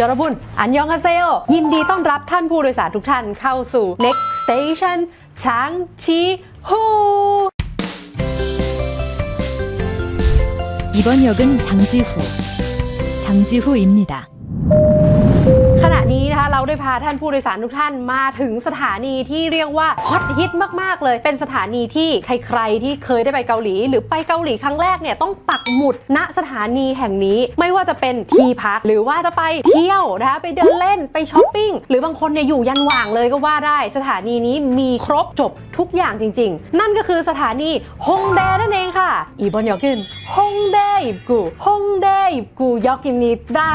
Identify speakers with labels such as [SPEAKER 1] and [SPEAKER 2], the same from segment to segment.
[SPEAKER 1] 여러분 안녕하세요. 인디 던랍 탄부르사 두탄 카우수 넥 스테이션 장치후
[SPEAKER 2] 이번 역은 장지후 장지후입니다.
[SPEAKER 1] ขณะนี้นะคะเราได้พาท่านผู้โดยสารทุกท่านมาถึงสถานีที่เรียกว่าฮอตฮิตมากๆเลย เป็นสถานีที่ใครๆที่เคยได้ไปเกาหลี หรือไปเกาหลีครั้งแรกเนี่ยต้องปักหมุดณสถานีแห่งนี้ไม่ว่าจะเป็นที่พักหรือว่าจะไปเที่ยวนะคะไปเดินเล่นไปช้อปปิ้งหรือบางคนเนี่ยอยู่ยันหว่างเลยก็ว่าได้ สถานีนี้มีครบจบทุกอย่างจริง ๆ นั่นก็คือสถานีฮงแดนั่นเองค่ะอีบอนยอกินฮงแดอิบกูฮงแดอิบกูยอกิมนิดา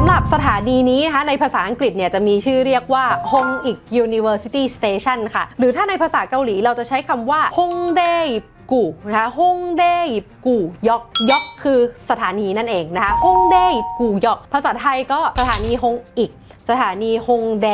[SPEAKER 1] สำหรับสถานีนี้นะคะในภาษาอังกฤษเนี่ยจะมีชื่อเรียกว่า Hongik University Station ค่ะ หรือถ้าในภาษาเกาหลีเราจะใช้คำว่า Hongdae กูนะคะ Hongdae กูยอกยอกคือสถานีนั่นเองนะคะ Hongdae กูยอก ภาษาไทยก็สถานีฮงอีก สถานีฮงแด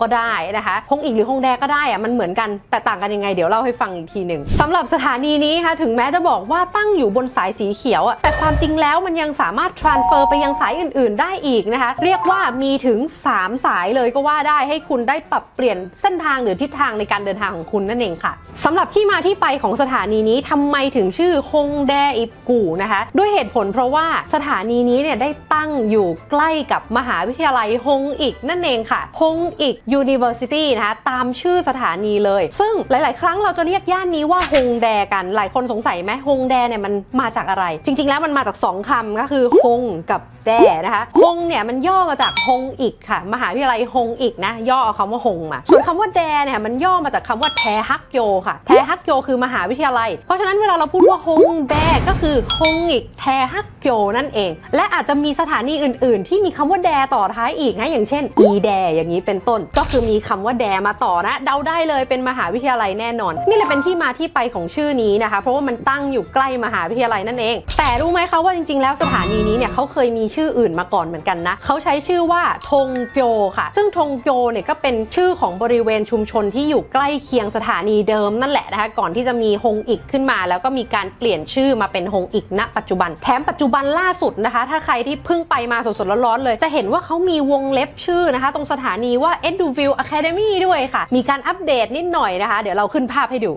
[SPEAKER 1] ก็ได้นะคะฮงอีกหรือฮงแดก็ได้อะมันเหมือนกันแต่ต่างกันยังไงเดี๋ยวเล่าให้ฟังอีกทีหนึ่งสำหรับสถานีนี้ค่ะถึงแม้จะบอกว่าตั้งอยู่บนสายสีเขียวอะแต่ความจริงแล้วมันยังสามารถ transfer ไปยังสายอื่น ๆ ได้อีกนะคะเรียกว่ามีถึง 3 สายเลยก็ว่าได้ให้คุณได้ปรับเปลี่ยนเส้นทางหรือทิศทางในการเดินทางของคุณนั่นเองค่ะสำหรับที่มาที่ไปของสถานีนี้ทำไมถึงชื่อฮงแดอิบกูนะคะด้วยเหตุผลเพราะว่าสถานีนี้เนี่ยได้ตั้งอยู่ใกล้กับมหาวิทยาลัยฮงอีกนั่นเองค่ะฮงอีก University นะคะตามชื่อสถานีเลย ซึ่งหลาย ๆ ครั้งเราจะเรียกย่านนี้ว่าฮงแดกันหลายคนสงสัยไหมฮงแดเนี่ยมันมาจากอะไร จริง ๆ แล้วมันมาจาก 2คำก็คือฮงกับแดนะคะฮงเนี่ยมันย่อมาจากฮงอีกค่ะ มหาวิทยาลัยฮงอีกนะย่อเอาคำว่าฮงมาส่วนคำว่าแดเนี่ยมันย่อมาจากคำว่าแทฮักโยค่ะแทฮักโยคือมหาวิทยาลัย เพราะฉะนั้นเวลาเราพูดว่าฮงแดก็คือฮงอีกแทฮักโยนั่นเอง และอาจจะมีสถานีอื่น ๆ ที่มีคำว่าแดต่อท้ายอีกนะอย่างเช่นอีแดอย่างนี้เป็นต้น ก็คือมีคำว่าแดมาต่อนะ เดาได้เลยเป็นมหาวิทยาลัยแน่นอน นี่เลยเป็นที่มาที่ไปของชื่อนี้นะคะ เพราะว่ามันตั้งอยู่ใกล้มหาวิทยาลัยนั่นเอง แต่รู้ไหมคะว่าจริงๆ แล้วสถานีนี้เนี่ยเขาเคยมีชื่ออื่นมาก่อนเหมือนกันนะเขาใช้ชื่อว่าทงโยค่ะ ซึ่งทงโยเนี่ยก็เป็นชื่อของบริเวณชุมชนที่อยู่ใกล้เคียงสถานีเดิมนั่นแหละนะคะ ก่อนที่จะมีฮงอีกขึ้นมา แล้วก็มีการเปลี่ยนชื่อมาเป็นฮงอีกณปัจจุบันแถมปัจจุบันล่าสุดนะคะ ถ้าใครที่เพิ่งไปมาสดๆร้อนๆเลย จะเห็นว่าเขามีวงเล็บชื่อนะคะ ตรงสถานีว่า Eduville Academy ด้วยค่ะ มีการอัปเดตนิดหน่อยนะคะ เดี๋ยวเราขึ้นภาพให้ดู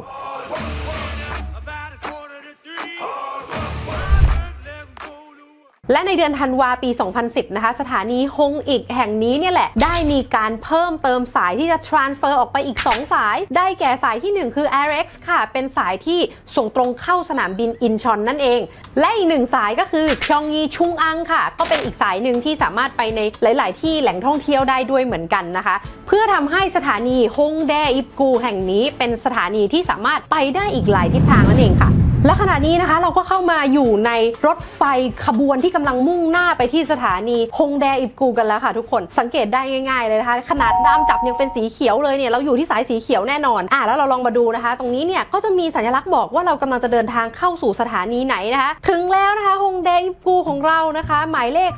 [SPEAKER 1] และในเดือนธันวาปี 2010 นะคะ สถานีฮงอีกแห่งนี้เนี่ยแหละ ได้มีการเพิ่มเติมสายที่จะ transfer ออกไปอีก 2 สาย ได้แก่สายที่ 1 คือ RX ค่ะ เป็นสายที่ส่งตรงเข้าสนามบินอินชอนนั่นเอง และอีกหนึ่งสายก็คือชองยีชุงอังค่ะ ก็เป็นอีกสายหนึ่งที่สามารถไปในหลาย ๆ ที่แหล่งท่องเที่ยวได้ด้วยเหมือนกันนะคะ เพื่อทำให้สถานีฮงแดอิบกูแห่งนี้ เป็นสถานีที่สามารถไปได้อีกหลายทิศทางนั่นเองค่ะ และขณะนี้นะคะเราก็เข้ามาอยู่ในรถไฟขบวนที่กำลังมุ่งหน้าไปที่สถานีฮงแดอิบกูกันแล้วค่ะทุกคนสังเกตได้ง่ายๆเลยนะคะ ขนาดด้ามจับยังเป็นสีเขียวเลยเนี่ยเราอยู่ที่สายสีเขียวแน่นอนอะแล้วเราลองมาดูนะคะ ตรงนี้เนี่ยก็จะมีสัญลักษณ์บอกว่าเรากำลังจะเดินทางเข้าสู่สถานีไหนนะคะ ถึงแล้วนะคะฮงแดอิบกูของเรานะคะ หมายเลข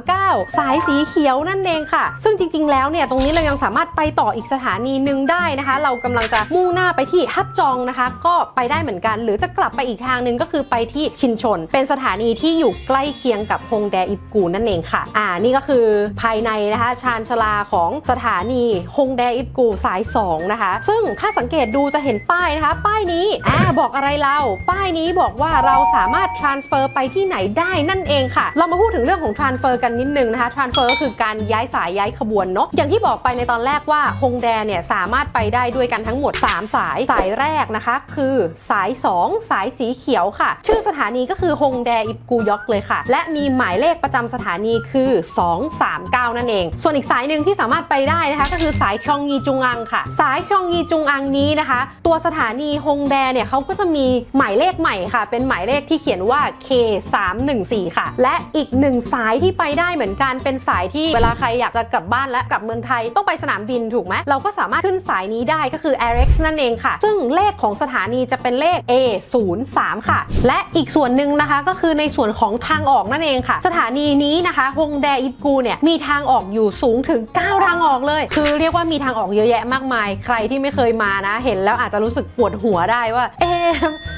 [SPEAKER 1] 239 สายสีเขียวนั่นเองค่ะ ซึ่งจริง ๆ แล้วเนี่ยตรงนี้เรายังสามารถไปต่ออีกสถานีหนึ่งได้นะคะ เรากำลังจะมุ่งหน้าไปที่ฮับจองนะคะ ก็ไปได้เหมือนกัน หรือจะกลับไปอีกทางหนึ่งก็คือไปที่ชินชน เป็นสถานีที่อยู่ใกล้เคียงกับฮงแดอิบกูนั่นเองค่ะ อ่านี่ก็คือภายในนะคะชานชาลาของสถานีฮงแดอิบกูสาย 2 นะคะ ซึ่งถ้าสังเกตดูจะเห็นป้ายนะคะ ป้ายนี้อ่าบอกอะไรเรา ป้ายนี้บอกว่าเราสามารถ transfer ไปที่ไหนได้นั่นเองค่ะ เรามาพูดถึงเรื่องของ transfer กันนิดนึงนะคะ transfer ก็คือการย้ายสายย้ายขบวนเนาะอย่างที่บอกไปในตอนแรกว่าฮงแดเนี่ยสามารถไปได้ด้วยกันทั้งหมด 3 สายสายแรกนะคะ คือสาย 2 สายสีเขียวค่ะ ชื่อสถานีก็คือฮงแดอิบกูยอกเลยค่ะ และมีหมายเลขประจำสถานีคือ 239 นั่นเอง ส่วนอีกสายหนึ่งที่สามารถไปได้นะคะ ก็คือสายคยองยีจุงอังค่ะ สายคยองยีจุงอังนี้นะคะ ตัวสถานีฮงแดเนี่ยเขาก็จะมีหมายเลขใหม่ค่ะ เป็นหมายเลขที่เขียนว่า K314 ค่ะ และอีกหนึ่งสายที่ไปได้เหมือนกันเป็นสายที่เวลาใครอยากจะกลับบ้านและกลับเมืองไทยต้องไปสนามบินถูกไหมเราก็สามารถขึ้นสายนี้ได้ก็คือ RX นั่นเองค่ะ ซึ่งเลขของสถานีจะเป็นเลข A 0 03ค่ะ และอีกส่วนหนึ่งนะคะก็คือในส่วนของทางออกนั่นเองค่ะ สถานีนี้นะคะฮงแดอิปกูเนี่ยมีทางออกอยู่สูงถึง 9 ทางออกเลย คือเรียกว่ามีทางออกเยอะแยะมากมาย ใครที่ไม่เคยมานะ เห็นแล้วอาจจะรู้สึกปวดหัวได้ว่า เอ๊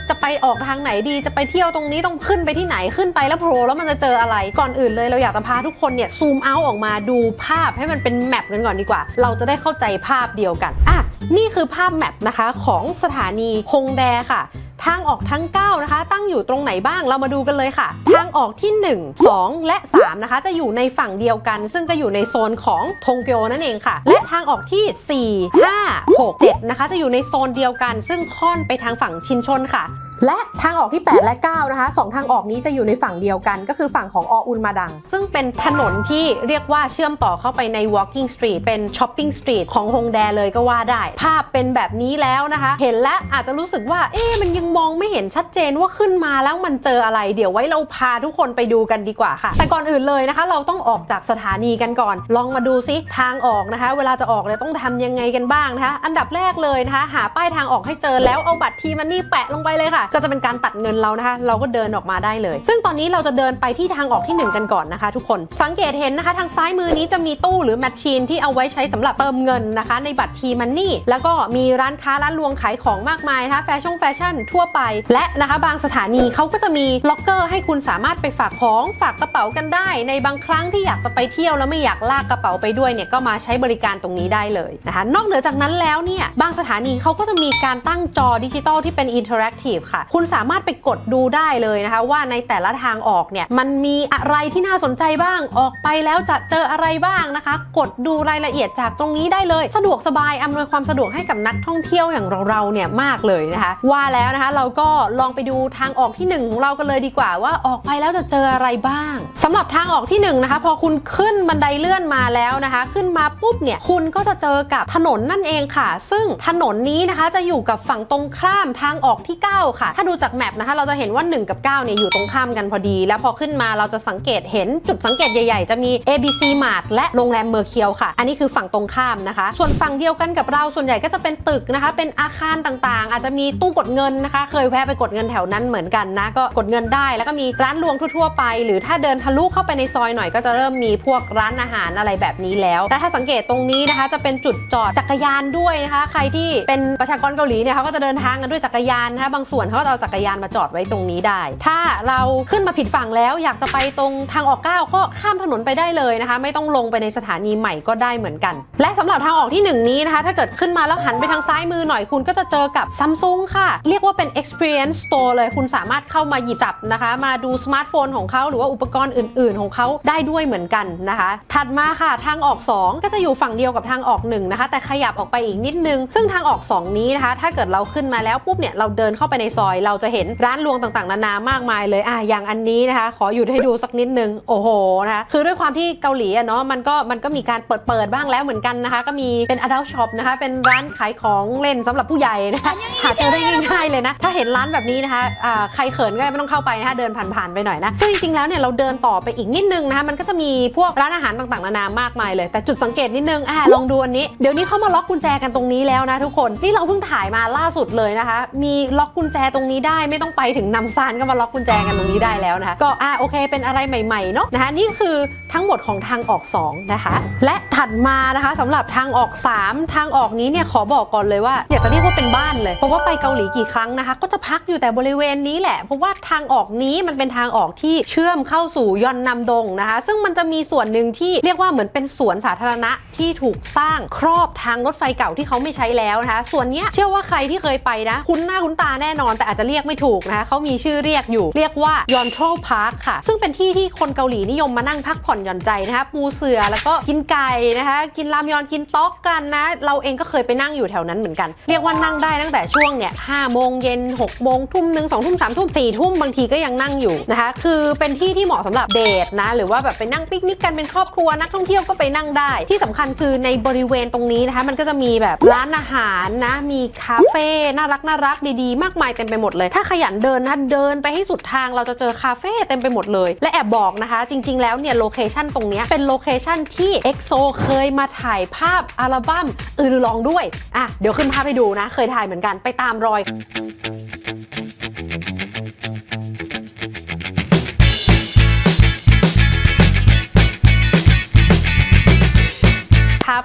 [SPEAKER 1] จะไปออกทางไหนดีจะไปเที่ยวตรงนี้ต้องขึ้นไปที่ไหนขึ้นไปแล้วโผล่แล้วมันจะเจออะไรก่อนอื่นเลยเราอยากจะพาทุกคนเนี่ยซูมเอาออกมาดูภาพให้มันเป็นแมปกันก่อนดีกว่า เราจะได้เข้าใจภาพเดียวกันอะนี่คือภาพแมปนะคะของสถานีฮงแดค่ะ ทางออกทั้ง 9 นะคะ ตั้งอยู่ตรงไหนบ้างเรามาดูกันเลยค่ะ ทางออกที่ 1 2 และ 3 นะคะ จะอยู่ในฝั่งเดียวกัน ซึ่งก็อยู่ในโซนของทงเกียวนั่นเองค่ะ และทางออกที่ 4 5 6 7 นะคะ จะอยู่ในโซนเดียวกัน ซึ่งค่อนไปทางฝั่งชินชนค่ะ และทางออกที่ 8 และ 9 นะคะสองทางออกนี้จะอยู่ในฝั่งเดียวกัน ก็คือฝั่งของออุนมาดัง ซึ่งเป็นถนนที่เรียกว่าเชื่อมต่อเข้าไปใน walking street เป็น shopping street ของฮงแดเลยก็ว่าได้ ภาพเป็นแบบนี้แล้วนะคะ เห็นแล้วอาจจะรู้สึกว่า เอ๊มันยังมองไม่เห็นชัดเจนว่าขึ้นมาแล้วมันเจออะไร เดี๋ยวไว้เราพาทุกคนไปดูกันดีกว่าค่ะ แต่ก่อนอื่นเลยนะคะ เราต้องออกจากสถานีกันก่อน ลองมาดูซิทางออกนะคะ เวลาจะออกเนี่ยต้องทำยังไงกันบ้างนะคะ อันดับแรกเลยนะคะ หาป้ายทางออกให้เจอแล้วเอาบัตรทีมันนี่แปะลงไปเลยค่ะก็จะเป็นการตัดเงินเรานะคะ เราก็เดินออกมาได้เลย ซึ่งตอนนี้เราจะเดินไปที่ทางออกที่หนึ่งกันก่อนนะคะ ทุกคนสังเกตเห็นนะคะ ทางซ้ายมือนี้จะมีตู้หรือแมชชีนที่เอาไว้ใช้สำหรับเติมเงินนะคะ ในบัตรทีมันนี่แล้วก็มีร้านค้าร้านรวงขายของมากมายนะคะแฟชั่นแฟชั่นทั่วไป และนะคะบางสถานีเขาก็จะมีล็อกเกอร์ให้คุณสามารถไปฝากของฝากกระเป๋ากันได้ ในบางครั้งที่อยากจะไปเที่ยวแล้วไม่อยากลากกระเป๋าไปด้วยเนี่ยก็มาใช้บริการตรงนี้ได้เลยนะคะ นอกเหนือจากนั้นแล้วเนี่ยบางสถานีเขาก็จะมีการตั้งจอดิจิตอลที่เป็นอินเทอร์แอคทีฟค่ะคุณสามารถไปกดดูได้เลยนะคะ ว่าในแต่ละทางออกเนี่ยมันมีอะไรที่น่าสนใจบ้างออกไปแล้วจะเจออะไรบ้างนะคะ กดดูรายละเอียดจากตรงนี้ได้เลย สะดวกสบายอำนวยความสะดวกให้กับนักท่องเที่ยวอย่างเราๆเนี่ยมากเลยนะคะ ว่าแล้วนะคะเราก็ลองไปดูทางออกที่หนึ่งของเรากันเลยดีกว่าว่าออกไปแล้วจะเจออะไรบ้างสำหรับทางออกที่หนึ่งนะคะพอคุณขึ้นบันไดเลื่อนมาแล้วนะคะ ขึ้นมาปุ๊บเนี่ยคุณก็จะเจอกับถนนนั่นเองค่ะ ซึ่งถนนนี้นะคะจะอยู่กับฝั่งตรงข้ามทางออกที่ 9 ค่ะถ้าดูจากแมปนะคะ เราจะเห็นว่า 1 กับ 9 เนี่ยอยู่ตรงข้ามกันพอดี แล้วพอขึ้นมาเราจะสังเกตเห็นจุดสังเกตใหญ่ๆ จะมี ABC Mart และโรงแรมเมอร์เคียวค่ะ อันนี้คือฝั่งตรงข้ามนะคะ ส่วนฝั่งเดียวกันกับเราส่วนใหญ่ก็จะเป็นตึกนะคะ เป็นอาคารต่างๆ อาจจะมีตู้กดเงินนะคะ เคยแวะไปกดเงินแถวนั้นเหมือนกันนะ ก็กดเงินได้ แล้วก็มีร้านรวงทั่วๆไป หรือถ้าเดินทะลุเข้าไปในซอยหน่อยก็จะเริ่มมีพวกร้านอาหารอะไรแบบนี้แล้ว แต่ถ้าสังเกตตรงนี้นะคะ จะเป็นจุดจอดจักรยานด้วยนะคะ ใครที่เป็นประชากรเกาหลีเนี่ยเขาก็จะเดินทางกันด้วยจักรยานนะคะ บางส่วนเขาก็จะเอาจักรยานมาจอดไว้ตรงนี้ได้ ถ้าเราขึ้นมาผิดฝั่งแล้วอยากจะไปตรงทางออกเก้าก็ข้ามถนนไปได้เลยนะคะ ไม่ต้องลงไปในสถานีใหม่ก็ได้เหมือนกัน และสำหรับทางออกที่หนึ่งนี้นะคะ ถ้าเกิดขึ้นมาแล้วหันไปทางซ้ายมือหน่อยคุณก็จะเจอกับ Samsung ค่ะ เรียกว่าเป็น experience store เลยคุณสามารถเข้ามาหยิบจับนะคะ มาดูสมาร์ทโฟนของเขาหรือว่าอุปกรณ์อื่น ๆ ของเขาได้ด้วยเหมือนกันนะคะ ถัดมาค่ะทางออก 2 ก็จะอยู่ฝั่งเดียวกับทางออก1นะคะแต่ขยับออกไปอีกนิดนึง ซึ่งทางออก 2 นี้นะคะ ถ้าเกิดเราขึ้นมาแล้วปุ๊บเนี่ยเราเดินเข้าไปในซอยเราจะเห็นร้านรวงต่างๆ นานามากมายเลยอะอย่างอันนี้นะคะ ขอหยุดให้ดูสักนิดนึง โอ้โหนะคะคือด้วยความที่เกาหลีอะเนาะมันก็มันก็มีการเปิดเปิดบ้างแล้วเหมือนกันนะคะ ก็มีเป็น adult shop นะคะ เป็นร้านขายของเล่นสำหรับผู้ใหญ่นะคะหาเจอได้ง่ายๆเลยนะ ถ้าเห็นร้านแบบนี้นะคะอ่าใครเขินก็ไม่ต้องเข้าไปนะคะเดินผ่านๆไปหน่อยนะซึ่งจริงๆแล้วเนี่ยเราเดินต่อไปอีกนิดนึงนะคะมันก็จะมีพวกร้านอาหารต่างๆนานามากมายเลย แต่จุดสังเกตนิดนึงอ่าลองดูอันนี้เดี๋ยวนี้เขามาล็อกกุญแจกันตรงนี้แล้วนะทุกคนนี่เราเพิ่งถ่ายมาล่าสุดเลยนะคะ มีล็อกกุญแจตรงนี้ได้ไม่ต้องไปถึงนำซานก็มาล็อกกุญแจกันตรงนี้ได้แล้วนะคะก็อ่าโอเค เป็นอะไรใหม่ๆเนาะนะคะนี่คือทั้งหมดของทางออก 2 นะคะ และถัดมานะคะสำหรับทางออก 3 ทางออกนี้เนี่ยขอบอกก่อนเลยว่าอยากจะเรียกว่าเป็นบ้านเลยเพราะว่าไปเกาหลีกี่ครั้งนะคะ ก็จะพักอยู่แต่บริเวณนี้แหละ เพราะว่าทางออกนี้มันเป็นทางออกที่เชื่อมเข้าสู่ยอนนำดงนะคะ ซึ่งมันจะมีส่วนหนึ่งที่เรียกว่าเหมือนเป็นสวนสาธารณะที่ถูกสร้างครอบทางรถไฟเก่าที่เขาไม่ใช้แล้วนะคะ ส่วนเนี้ยเชื่อว่าใครที่เคยไปนะ คุ้นหน้าคุ้นตาแน่นอนแต่อาจจะเรียกไม่ถูกนะคะเขามีชื่อเรียกอยู่ เรียกว่ายอนโทรพาร์คค่ะ ซึ่งเป็นที่ที่คนเกาหลีนิยมมานั่งพักผ่อนหย่อนใจนะคะปูเสือแล้วก็กินไก่นะคะกินรามยอนกินต๊อกกันนะเราเองก็เคยไปนั่งอยู่แถวนั้นเหมือนกัน เรียกว่านั่งได้ตั้งแต่ช่วงเนี่ยห้าโมงเย็นหกโมงทุ่มหนึ่งสองทุ่มสามทุ่มสี่ทุ่มบางทีก็ยังนั่งอยู่นะคะ คือเป็นที่ที่เหมาะสำหรับเดทนะ หรือว่าแบบไปนั่งปิกนิกกันเป็นครอบครัวนักท่องเที่ยวก็ไปนั่งได้ ที่สำคัญคือในบริเวณตรงนี้นะคะ มันก็จะมีแบบร้านอาหารนะ มีคาเฟ่น่ารักน่ารักดีๆ มากมายเต็มไปหมดเลย ถ้าขยันเดินนะเดินไปให้สุดทางเราจะเจอคาเฟ่เต็มไปหมดเลย และแอบบอกนะคะ จริง ๆ แล้วเนี่ยโลเคชันตรงนี้เป็นโลเคชันที่เอ็กโซเคยมาถ่ายภาพอัลบั้มอือรือลองด้วยอะเดี๋ยวขึ้นภาพให้ดูนะ เคยถ่ายเหมือนกันไปตามรอย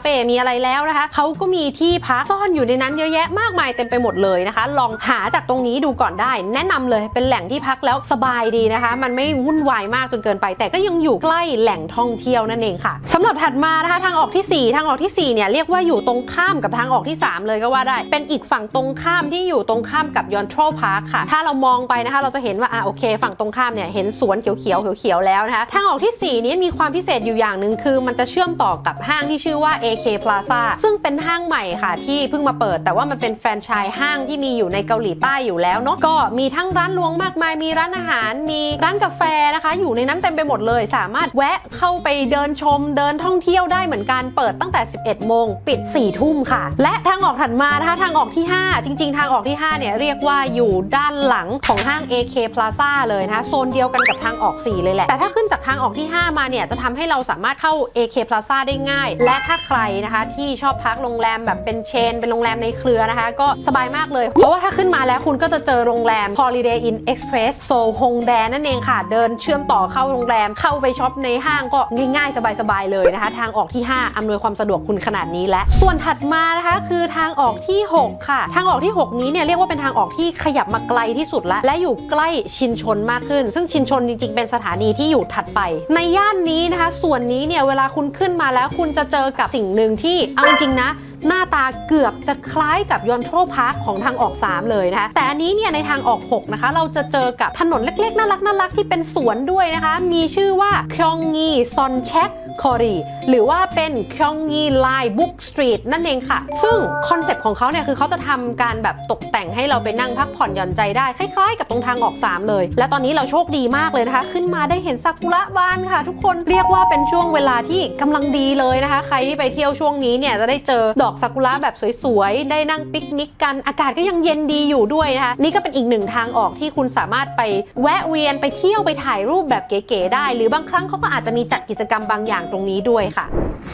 [SPEAKER 1] เฟ่มีอะไรแล้วนะคะเขาก็มีที่พักซ่อนอยู่ในนั้นเยอะแยะมากมายเต็มไปหมดเลยนะคะ ลองหาจากตรงนี้ดูก่อนได้ แนะนำเลยเป็นแหล่งที่พักแล้วสบายดีนะคะ มันไม่วุ่นวายมากจนเกินไป แต่ก็ยังอยู่ใกล้แหล่งท่องเที่ยวนั่นเองค่ะสำหรับถัดมานะคะทางออกที่ 4 ทางออกที่4เนี่ยเรียกว่าอยู่ตรงข้ามกับทางออกที่ 3 เลยก็ว่าได้ เป็นอีกฝั่งตรงข้ามที่อยู่ตรงข้ามกับยอนทร l พาร์คค่ะ ถ้าเรามองไปนะคะ เราจะเห็นว่าอะโอเค ฝั่งตรงข้ามเนี่ยเห็นสวนเขียวๆเขียวแล้วนะคะทางออกที่ 4 นี้มีความพิเศษอยู่อย่างหนึ่งคือ มันจะเชื่อมต่อกับห้างที่ชื่อว่า AK Plaza ซึ่งเป็นห้างใหม่ค่ะที่เพิ่งมาเปิด แต่ว่ามันเป็นแฟรนไชส์ห้างที่มีอยู่ในเกาหลีใต้อยู่แล้วเนาะก็มีทั้งร้านรวงมากมาย มีร้านอาหาร มีร้านกาแฟนะคะ อยู่ในนั้นเต็มไปหมดเลย สามารถแวะเข้าไปเดินชม เดินท่องเที่ยวได้เหมือนกันเปิดตั้งแต่ 11 โมง ปิด 4 ทุ่มค่ะ และทางออกถัดมานะคะทางออกที่ 5 จริง ๆ ทางออกที่ 5 เนี่ย เรียกว่าอยู่ด้านหลังของห้าง AK Plaza เลยนะคะโซนเดียวกันกับทางออก 4 เลยแหละแต่ถ้าข จากทางออกที่ 5 มาเนี่ยจะทำให้เราสามารถเข้า AK Plaza ได้ง่าย และถ้าใครนะคะที่ชอบพักโรงแรมแบบเป็นเชน เป็นโรงแรมในเครือนะคะ ก็สบายมากเลย เพราะว่าถ้าขึ้นมาแล้วคุณก็จะเจอโรงแรม Holiday Inn Express Seoul Hongdae นั่นเองค่ะ เดินเชื่อมต่อเข้าโรงแรม เข้าไปช็อปในห้างก็ง่ายๆ สบายๆเลยนะคะ ทางออกที่ 5 อำนวยความสะดวกคุณขนาดนี้และส่วนถัดมานะคะคือทางออกที่ 6 ค่ะ ทางออกที่ 6 นี้เนี่ยเรียกว่าเป็นทางออกที่ขยับมาไกลที่สุดและและอยู่ใกล้ชินชนมากขึ้น ซึ่งชินชนจริงๆ เป็นสถานีที่อยู่ถัดไป ในย่านนี้นะคะ ส่วนนี้เนี่ยเวลาคุณขึ้นมาแล้วคุณจะเจอกับสิ่งหนึ่งที่เอาจริงนะ หน้าตาเกือบจะคล้ายกับยอนโทรพาร์คของทางออก 3 เลยนะคะ แต่อันนี้เนี่ยในทางออก 6 นะคะ เราจะเจอกับถนนเล็กๆ น่ารักน่ารักที่เป็นสวนด้วยนะคะ มีชื่อว่าคยองงีซอนเชคคอรีหรือว่าเป็นคยองงีไลบุ๊กสตรีทนั่นเองค่ะ ซึ่งคอนเซปต์ของเขาเนี่ยคือเขาจะทำการแบบตกแต่งให้เราไปนั่งพักผ่อนหย่อนใจได้ คล้ายๆ กับตรงทางออก 3 เลย และตอนนี้เราโชคดีมากเลยนะคะ ขึ้นมาได้เห็นซากุระบานค่ะ ทุกคนเรียกว่าเป็นช่วงเวลาที่กำลังดีเลยนะคะ ใครที่ไปเที่ยวช่วงนี้เนี่ยจะได้เจอดอกอกซากุระแบบสวยๆ ได้นั่งปิกนิกกัน อากาศก็ยังเย็นดีอยู่ด้วยนะคะ นี่ก็เป็นอีกหนึ่งทางออกที่คุณสามารถไปแวะเวียนไปเที่ยวไปถ่ายรูปแบบเก๋ๆได้ หรือบางครั้งเขาก็อาจจะมีจัดกิจกรรมบางอย่างตรงนี้ด้วยค่ะ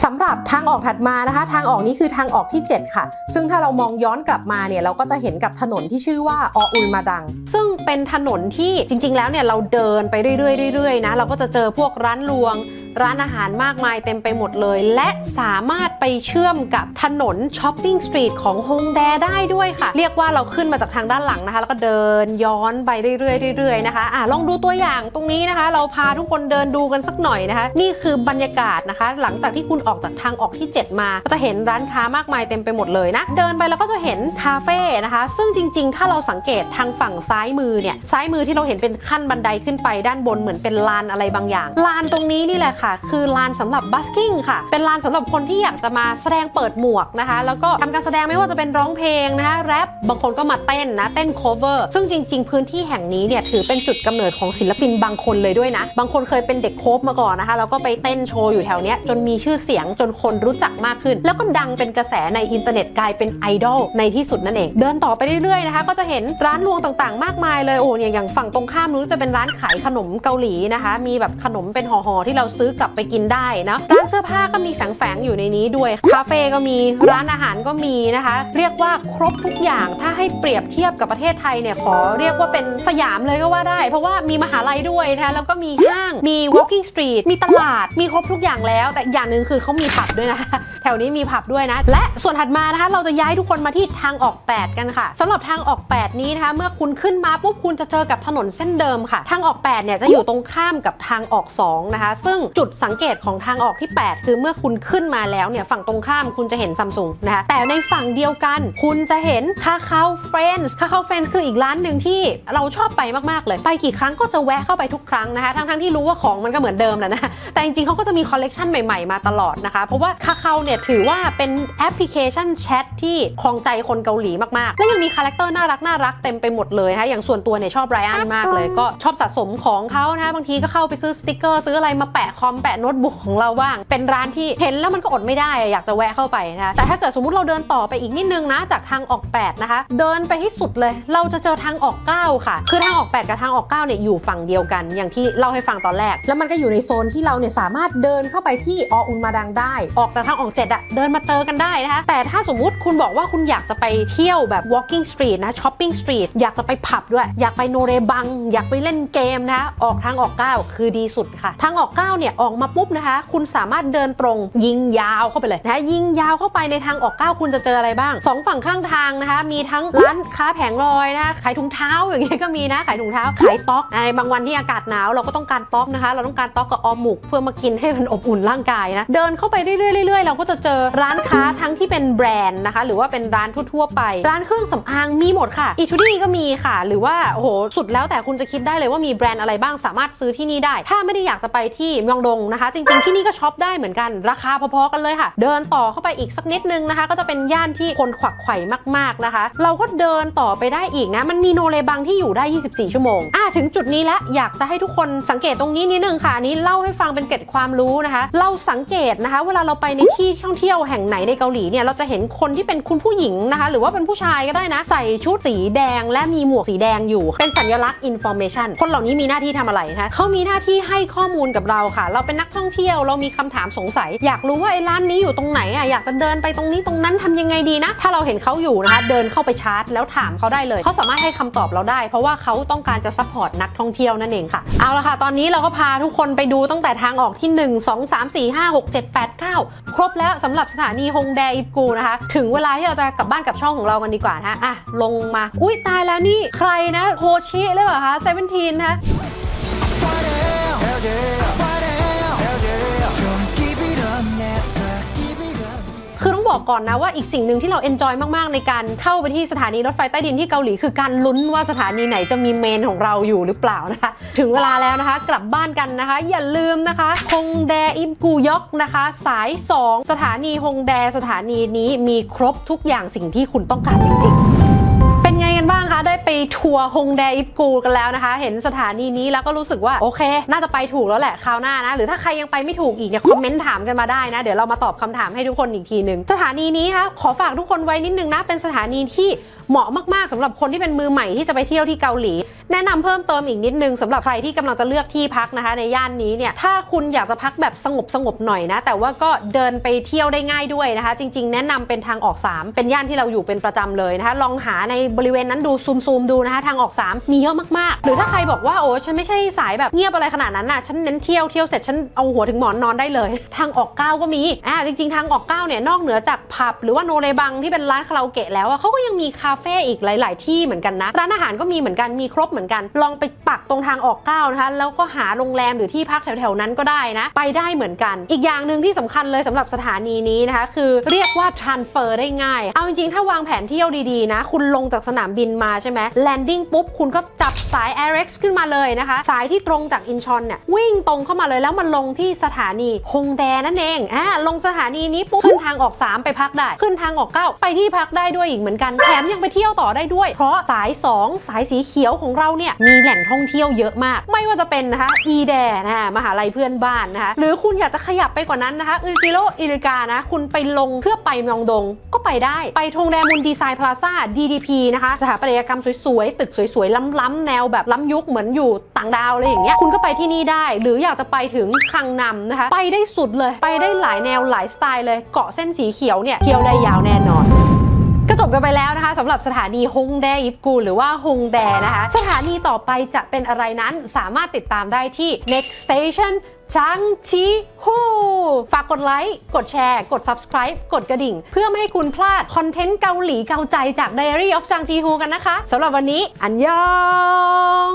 [SPEAKER 1] สำหรับทางออกถัดมานะคะ ทางออกนี้คือทางออกที่ 7 ค่ะ ซึ่งถ้าเรามองย้อนกลับมาเนี่ยเราก็จะเห็นกับถนนที่ชื่อว่าออุลมาดัง ซึ่งเป็นถนนที่จริง ๆ แล้วเนี่ยเราเดินไปเรื่อยๆเรื่อยๆนะเราก็จะเจอพวกร้านรวง ร้านอาหารมากมายเต็มไปหมดเลย และสามารถไปเชื่อมกับถนนช้อปปิ้งสตรีทของฮงแดได้ด้วยค่ะ เรียกว่าเราขึ้นมาจากทางด้านหลังนะคะ แล้วก็เดินย้อนไปเรื่อยๆเรื่อยๆนะคะอะลองดูตัวอย่างตรงนี้นะคะ เราพาทุกคนเดินดูกันสักหน่อยนะคะ นี่คือบรรยากาศนะคะ หลังจากที่คุณออกจากทางออกที่ 7 มา ก็จะเห็นร้านค้ามากมายเต็มไปหมดเลยนะ เดินไปแล้วก็จะเห็นคาเฟ่นะคะ ซึ่งจริง ๆ ถ้าเราสังเกตทางฝั่งซ้ายมือเนี่ย ซ้ายมือที่เราเห็นเป็นขั้นบันไดขึ้นไปด้านบนเหมือนเป็นลานอะไรบางอย่าง ลานตรงนี้นี่แหละค่ะ คือลานสำหรับบัสกิ้งค่ะ เป็นลานสำหรับคนที่อยากจะมาแสดงเปิดหมวกนะคะ แล้วก็ทำการแสดงไม่ว่าจะเป็นร้องเพลงนะคะ แรป บางคนก็มาเต้นนะ เต้น cover ซึ่งจริง ๆ พื้นที่แห่งนี้เนี่ยถือเป็นจุดกำเนิดของศิลปินบางคนเลยด้วยนะ บางคนเคยเป็นเด็กโคฟมาก่อนนะคะ แล้วก็ไปเต้นโชว์อยู่แถวเนี้ยจนมีชื่อเสียงจนคนรู้จักมากขึ้น แล้วก็ดังเป็นกระแสในอินเทอร์เน็ตกลายเป็นไอดอลในที่สุดนั่นเอง เดินต่อไปเรื่อยๆนะคะ ก็จะเห็นร้านรวงต่างๆ มากมายเลยโอ้เนี่ยอย่างฝั่งตรงข้ามนู้นจะเป็นร้านขายขนมเกาหลีนะคะ มีแบบขนมเป็นห่อๆที่เราซื้อกลับไปกินได้นะร้านเสื้อผ้าก็มีแฝงๆอยู่ในนี้ด้วยคาเฟ่ก็มีร้านอาหารก็มีนะคะ เรียกว่าครบทุกอย่างถ้าให้เปรียบเทียบกับประเทศไทยเนี่ยขอเรียกว่าเป็นสยามเลยก็ว่าได้ เพราะว่ามีมหาลัยด้วยนะคะแล้วก็มีห้างมี walking street มีตลาดมีครบทุกอย่างแล้ว แต่อย่างหนึ่งคือเขามีผับด้วยนะ ถวนี้มีผับด้วยนะ และส่วนถัดมานะคะ เราจะย้ายทุกคนมาที่ทางออก 8 กันค่ะสำหรับทางออก 8 นี้นะคะ เมื่อคุณขึ้นมาปุ๊บคุณจะเจอกับถนนเส้นเดิมค่ะ ทางออก 8 เนี่ยจะอยู่ตรงข้ามกับทางออก 2 นะคะ ซึ่งจุดสังเกตของทางออกที่ 8 คือเมื่อคุณขึ้นมาแล้วเนี่ยฝั่งตรงข้ามคุณจะเห็นซัมซุงนะคะ แต่ในฝั่งเดียวกัน คุณจะเห็นคาคาเฟรนส์คาคาเฟรนส์คืออีกร้านหนึ่งที่เราชอบไปมากๆเลย ไปกี่ครั้งก็จะแวะเข้าไปทุกครั้งนะคะ ทั้งๆที่รู้ว่าของมันก็เหมือนเดิมแหละนะ แต่จริงๆเขาก็จะมีคอลเลกชันใหม่ๆมาตลอดนะคะ เพราะว่าคาคาเนี่ยถือว่าเป็นแอปพลิเคชันแชทที่คลองใจคนเกาหลีมากๆ และยังมีคาแรคเตอร์น่ารักน่ารักเต็มไปหมดเลยนะคะอย่างส่วนตัวเนี่ยชอบไรอันมากเลย ก็ชอบสะสมของเขานะคะบางทีก็เข้าไปซื้อสติกเกอร์ซื้ออะไรมาแปะคอมแปะโน้ตบุ๊กของเราบ้าง เป็นร้านที่เห็นแล้วมันก็อดไม่ได้อยากจะแวะเข้าไปนะคะแต่ถ้าเกิดสมมติเราเดินต่อไปอีกนิดนึงนะจากทางออก 8 นะคะ เดินไปให้สุดเลย เราจะเจอทางออก 9 ค่ะ คือทางออก 8 กับทางออก 9 เนี่ยอยู่ฝั่งเดียวกัน อย่างที่เล่าให้ฟังตอนแรก แล้วมันก็อยู่ในโซนที่เราเนี่ยสามารถเดินเข้าไปที่ออุนมาดังได้ ออกจากทางออกตอะเดินมาเจอกันได้นะคะ แต่ถ้าสมมุติคุณบอกว่าคุณอยากจะไปเที่ยวแบบ walking street นะ shopping street อยากจะไปผับด้วย อยากไปโนเรบัง อยากไปเล่นเกมนะ ออกทางออก 9 คือดีสุดค่ะ ทางออก 9 เนี่ย ออกมาปุ๊บนะคะ คุณสามารถเดินตรงยิงยาวเข้าไปเลยนะยิงยาวเข้าไปในทางออก 9 คุณจะเจออะไรบ้างสองฝั่งข้างทางนะคะ มีทั้งร้านค้าแผงลอยนะคะ ขายถุงเท้าอย่างเงี้ยก็มีนะ ขายถุงเท้า ขายต๊อกในบางวันที่อากาศหนาวเราก็ต้องการต๊อกนะคะ เราต้องการต๊อกกับออมหมุกเพื่อมากินให้มันอบอุ่นร่างกายนะ เดินเข้าไปเรื่อยๆเรื่อยๆเราก็จะเจอร้านค้าทั้งที่เป็นแบรนด์นะคะ หรือว่าเป็นร้านทั่วๆไป ร้านเครื่องสำอางมีหมดค่ะอีทูดี้ก็มีค่ะ หรือว่าโอ้โหสุดแล้วแต่คุณจะคิดได้เลยว่ามีแบรนด์อะไรบ้างสามารถซื้อที่นี่ได้ ถ้าไม่ได้อยากจะไปที่เมืองดงนะคะ จริงๆที่นี่ก็ช็อปได้เหมือนกันราคาพอๆกันเลยค่ะ เดินต่อเข้าไปอีกสักนิดนึงนะคะ ก็จะเป็นย่านที่คนขวักไขว่มาก ๆนะคะ เราก็เดินต่อไปได้อีกนะ มันมีโนเลบังที่อยู่ได้ 24 ชั่วโมงอะถึงจุดนี้แล้วอยากจะให้ทุกคนสังเกตตรงนี้นิดนึงค่ะอันนี้เล่าให้ฟังเป็นเกร็ดความรู้นะคะ เราสังเกตนะคะ เวลาเราไปในที่ท่องเที่ยวแห่งไหนในเกาหลีเนี่ยเราจะเห็นคนที่เป็นคุณผู้หญิงนะคะ หรือว่าเป็นผู้ชายก็ได้นะ ใส่ชุดสีแดงและมีหมวกสีแดงอยู่ เป็นสัญลักษณ์ information คนเหล่านี้มีหน้าที่ทำอะไรนะคะเขามีหน้าที่ให้ข้อมูลกับเราค่ะ เราเป็นนักท่องเที่ยวเรามีคำถามสงสัย อยากรู้ว่าไอ้ร้านนี้อยู่ตรงไหนอะอยากจะเดินไปตรงนี้ตรงนั้นทำยังไงดีนะ ถ้าเราเห็นเขาอยู่นะคะ เดินเข้าไปชาร์จ แล้วถามเขาได้เลยเขาสามารถให้คำตอบเราได้ เพราะว่าเขาต้องการจะซัพพอร์ตนักท่องเที่ยวนั่นเองค่ะเอาละค่ะ ตอนนี้เราก็พาทุกคนไปดูตั้งแต่ทางออกที่ 1 2 3 4 5 6 7 8 9 ครบแล้วสำหรับสถานีฮงแดอิบกูนะคะ ถึงเวลาที่เราจะกลับบ้านกับช่องของเรากันดีกว่านะะอะ ลงมา อุ้ยตายแล้วนี่ใครนะโฮชิหรือเปล่าคะ17นะคะ
[SPEAKER 2] Hell yeah, hell
[SPEAKER 1] บอกก่อนนะว่าอีกสิ่งหนึ่งที่เราเอนจอยมากๆ ในการเข้าไปที่สถานีรถไฟใต้ดินที่เกาหลีคือการลุ้นว่าสถานีไหนจะมีเมนของเราอยู่หรือเปล่านะคะ ถึงเวลาแล้วนะคะ กลับบ้านกันนะคะ อย่าลืมนะคะฮงแดอิมกูยอกนะคะ สาย 2 สถานีฮงแดสถานีนี้มีครบทุกอย่างสิ่งที่คุณต้องการจริงๆ กันบ้างคะได้ไปทัวร์ฮงแดอิฟกูกันแล้วนะคะ เห็นสถานีนี้แล้วก็รู้สึกว่าโอเค น่าจะไปถูกแล้วแหละคราวหน้านะ หรือถ้าใครยังไปไม่ถูกอีกเนี่ยคอมเมนต์ถามกันมาได้นะ เดี๋ยวเรามาตอบคำถามให้ทุกคนอีกทีหนึ่งสถานีนี้คะขอฝากทุกคนไว้นิดนึงนะเป็นสถานีที่ เหมาะมากๆสำหรับคนที่เป็นมือใหม่ที่จะไปเที่ยวที่เกาหลี แนะนำเพิ่มเติมอีกนิดนึงสำหรับใครที่กำลังจะเลือกที่พักนะคะ ในย่านนี้เนี่ยถ้าคุณอยากจะพักแบบสงบสงบๆหน่อยนะ แต่ว่าก็เดินไปเที่ยวได้ง่ายด้วยนะคะ จริง ๆ แนะนำเป็นทางออก 3 เป็นย่านที่เราอยู่เป็นประจำเลยนะคะ ลองหาในบริเวณนั้นดูซูมๆดูนะคะ ทางออก 3 มีเยอะมากๆ หรือถ้าใครบอกว่าโอ้ฉันไม่ใช่สายแบบเงียบอะไรขนาดนั้นน่ะฉันเน้นเที่ยวเที่ยวเสร็จฉันเอาหัวถึงหมอนนอนได้เลย ทางออก 9 ก็มีอ่าจริง ๆ ทางออก9เนี่ยนอกเหนือจากผับหรือว่าโนเรบังที่เป็นร้านคาราโอเกะแล้วอะเขาก็ยังมีคาเฟ่อีกหลาย ๆ ที่เหมือนกันนะ ร้านอาหารก็มีเหมือนกันมีครบเหมือนกัน ลองไปปักตรงทางออก9นะคะแล้วก็หาโรงแรมหรือที่พักแถว ๆ นั้นก็ได้นะไปได้เหมือนกัน อีกอย่างหนึ่งที่สำคัญเลยสำหรับสถานีนี้นะคะ คือเรียกว่า transfer ได้ง่าย เอาจริง ๆ ถ้าวางแผนเที่ยวดีๆนะ คุณลงจากสนามบินมาใช่ไหม landing ปุ๊บ คุณก็จับสาย a i r e x ขึ้นมาเลยนะคะ สายที่ตรงจากอินชอนเนี่ยวิ่งตรงเข้ามาเลยแล้วมันลงที่สถานีฮงแดนั่นเองอ่าลงสถานีนี้ปุ๊บขึ้นทางออก 3 ไปพักได้ ขึ้นทางออก 9 ไปที่พักได้ด้วยอีกเหมือนกันแถมยังไปเที่ยวต่อได้ด้วย เพราะสาย 2 สายสีเขียวของเราเนี่ยมีแหล่งท่องเที่ยวเยอะมาก ไม่ว่าจะเป็นนะคะอีแดนะคะมหาลัยเพื่อนบ้านนะคะหรือคุณอยากจะขยับไปกว่านั้นนะคะอุจิโรอิริกานะคุณไปลงเพื่อไปมยองดงก็ไปได้ไปทงแดมุนดีไซน์พลาซ่า DDP นะคะสถาปัตยกรรมสวยๆ ตึกสวยๆ ล้ำๆ แนวแบบล้ำยุคเหมือนอยู่ต่างดาวอะไรอย่างเงี้ยคุณก็ไปที่นี่ได้ หรืออยากจะไปถึงคังนำนะคะ ไปได้สุดเลย ไปได้หลายแนวหลายสไตล์เลยเกาะเส้นสีเขียวเนี่ยเที่ยวได้ยาวแน่นอน บกันไปแล้วนะคะสำหรับสถานีฮงแดอิฟกูหรือว่าฮงแดนะคะ สถานีต่อไปจะเป็นอะไรนั้นสามารถติดตามได้ที่ next station จังชีฮูฝากกดไลค์ กดแชร์ กด subscribe กดกระดิ่ง เพื่อไม่ให้คุณพลาดคอนเทนต์เกาหลีเกาใจจาก Diary of จังชีฮูกันนะคะสำหรับวันนี้ อันยอง